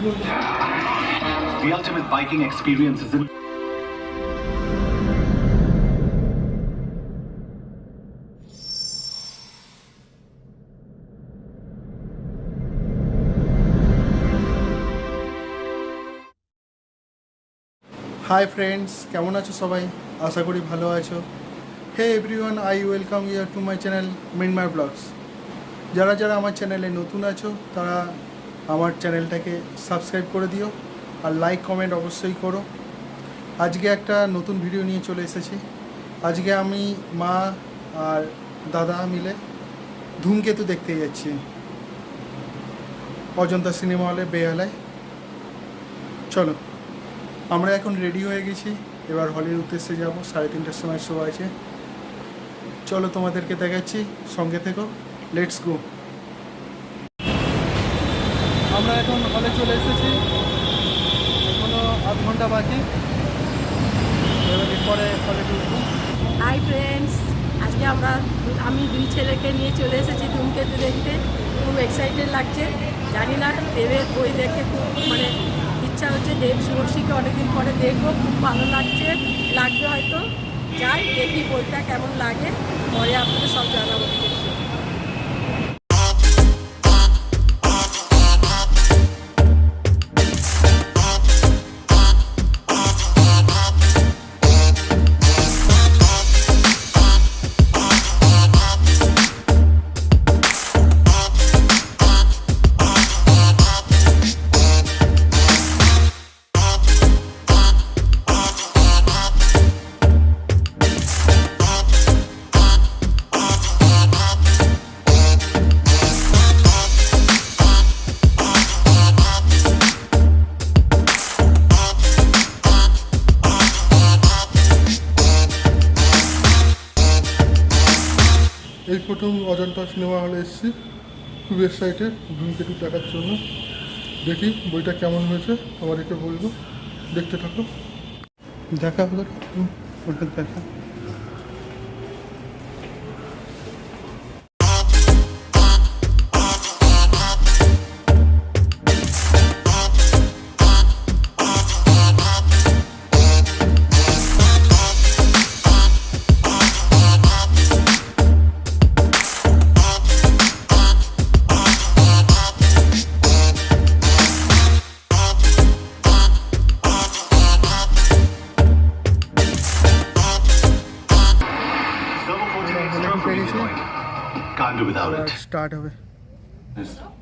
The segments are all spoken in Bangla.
The ultimate biking experience is in hi friends কেমন আছো সবাই? আশা করি ভালো আছো। Hey everyone I welcome you to my channel মিনমার blogs যারা যারা আমার চ্যানেলে নতুন আছো, তারা আমার চ্যানেলটাকে সাবস্ক্রাইব করে দিও আর লাইক, কমেন্ট অবশ্যই করো। আজকে একটা নতুন ভিডিও নিয়ে চলে এসেছি। আজকে আমি মা আর দাদা মিলে ধূমকেতু দেখতে যাচ্ছি। অজন্তা সিনেমা হলে বেহালায়। চলো, আমরা এখন রেডি হয়ে গেছি। এবার হলের উদ্দেশ্যে যাব। সাড়ে তিনটার সময় শো আছে। চলো তোমাদেরকে দেখাচ্ছি। সঙ্গে থেকো। লেটস গো আমরা এখন হলে চলে এসেছি। এখনও আধ ঘণ্টা বাকি। পরে হলে ঢুকবো। হাই ফ্রেন্ডস আজকে আমরা আমি দুই ছেলেকে নিয়ে চলে এসেছি ধূমকেতু দেখতে। খুব এক্সাইটেড লাগছে। জানি না দেবের বই দেখে খুব মানে ইচ্ছা হচ্ছে দেব শুভশ্রীকে অনেকদিন পরে দেখব। খুব ভালো লাগছে, লাগবে হয়তো। যাই দেখি বইটা কেমন লাগে। পরে আপনাকে সব জানাব। প্রথম অজন্তা সিনেমা হলে এসেছি। ওয়েবসাইটে ধূমকেতু দেখার জন্য। দেখি বইটা কেমন হয়েছে, আমাদেরকে বলব। দেখতে থাকো। দেখা হলো। দেখা। 14 is. Can't do without it. Start হবে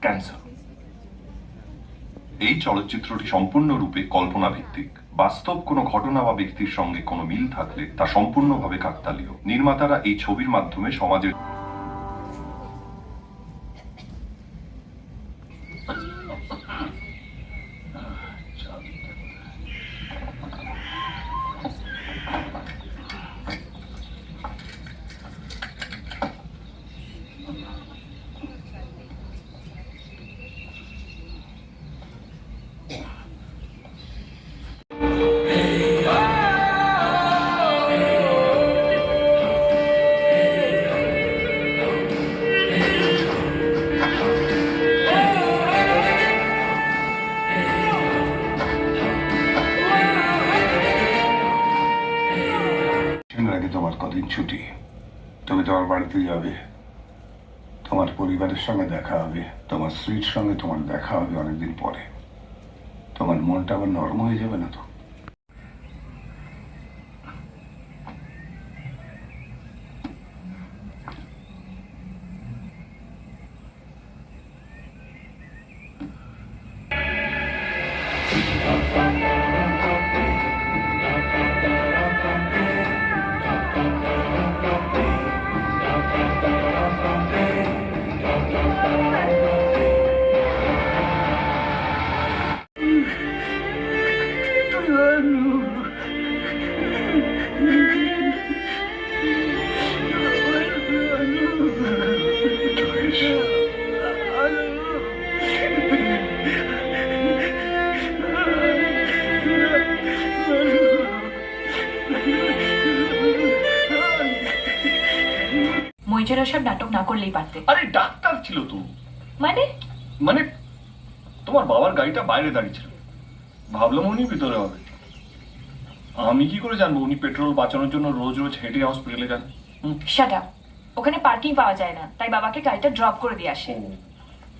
ক্যান্সার এই চলচ্চিত্রটি সম্পূর্ণরূপে কল্পনা ভিত্তিক বাস্তব কোনো ঘটনা বা ব্যক্তির সঙ্গে কোনো মিল থাকলে তা সম্পূর্ণভাবে কাকতালীয় নির্মাতারা এই ছবির মাধ্যমে সমাজের তোমার কদিন ছুটি। তুমি তোমার বাড়িতে যাবে। তোমার পরিবারের সঙ্গে দেখা হবে। তোমার স্ত্রীর সঙ্গে তোমার দেখা হবে অনেকদিন পরে। তোমার মনটা আবার নরম হয়ে যাবে না তো? মৈচেরা সব নাটক না করলেই পারতে। আরে ডাক্তার ছিল তো। মানে? মানে তোমার বাবার গাড়িটা বাইরে দাঁড়িয়ে ছিল ভাবলাম উনি ভিতরে হবে। আমি কি করে জানব উনি পেট্রোল বাঁচানোর জন্য রোজ রোজ হেঁটে হসপিটালে যান? শাট আপ ওখানে পার্কিং পাওয়া যায় না। তাই বাবাকে গাড়িটা ড্রপ করে দিয়ে আসে।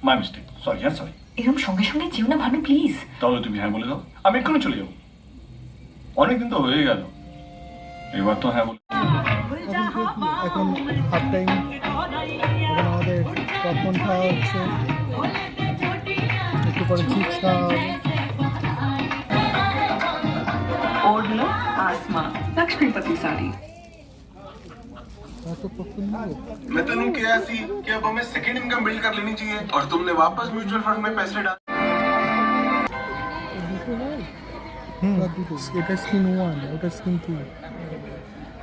মাই মিস্টেক সরি হ্যাঁ সরি এরকম সঙ্গে সঙ্গে যেও না ভানু প্লিজ তাহলে তুমি হ্যাঁ বলে দাও। আমি এক্ষুনি চলে যাব। অনেকদিন তো হয়ে গেল। এবার তো হ্যাঁ বলে এখন হাফ টাইম এখন আমাদের পপকর্ন খাওয়া হচ্ছে একটু পরে চিপস খাওয়া হবে ओढ़ लो आसमां लक्ष्मीपति साड़ी এত পপকর্ন নেবো मैं तेन क्या सी कि अब हमें सेकंड इनकम बिल्ड कर लेनी चाहिए और तुमने वापस म्यूचुअल फंड में पैसे डाल হুম এটা স্কিন ওয়ান ওটা স্কিন টু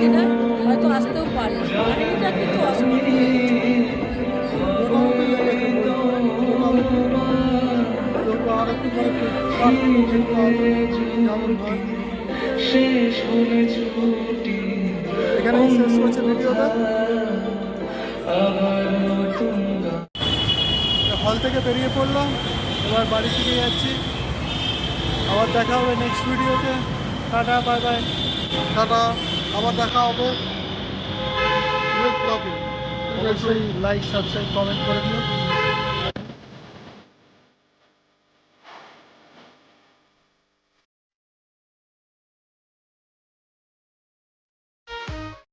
কিনা হয়তো আসতেও পারে। গাড়িটা কিন্তু অসমর্থ মোটামুটি লেগেছে মোটামুটি তো আর একটু পরে পার্কিং যেতে হবে এখানেই শেষ করছে ভিডিওটা? হল থেকে বেরিয়ে পড়লাম এবার বাড়ি ফিরে যাচ্ছি। আবার দেখা হবে নেক্সট ভিডিওতে টাটা বাই বাই টাটা। আবার দেখা হবে। অবশ্যই লাইক সাবস্ক্রাইব কমেন্ট করে দিও।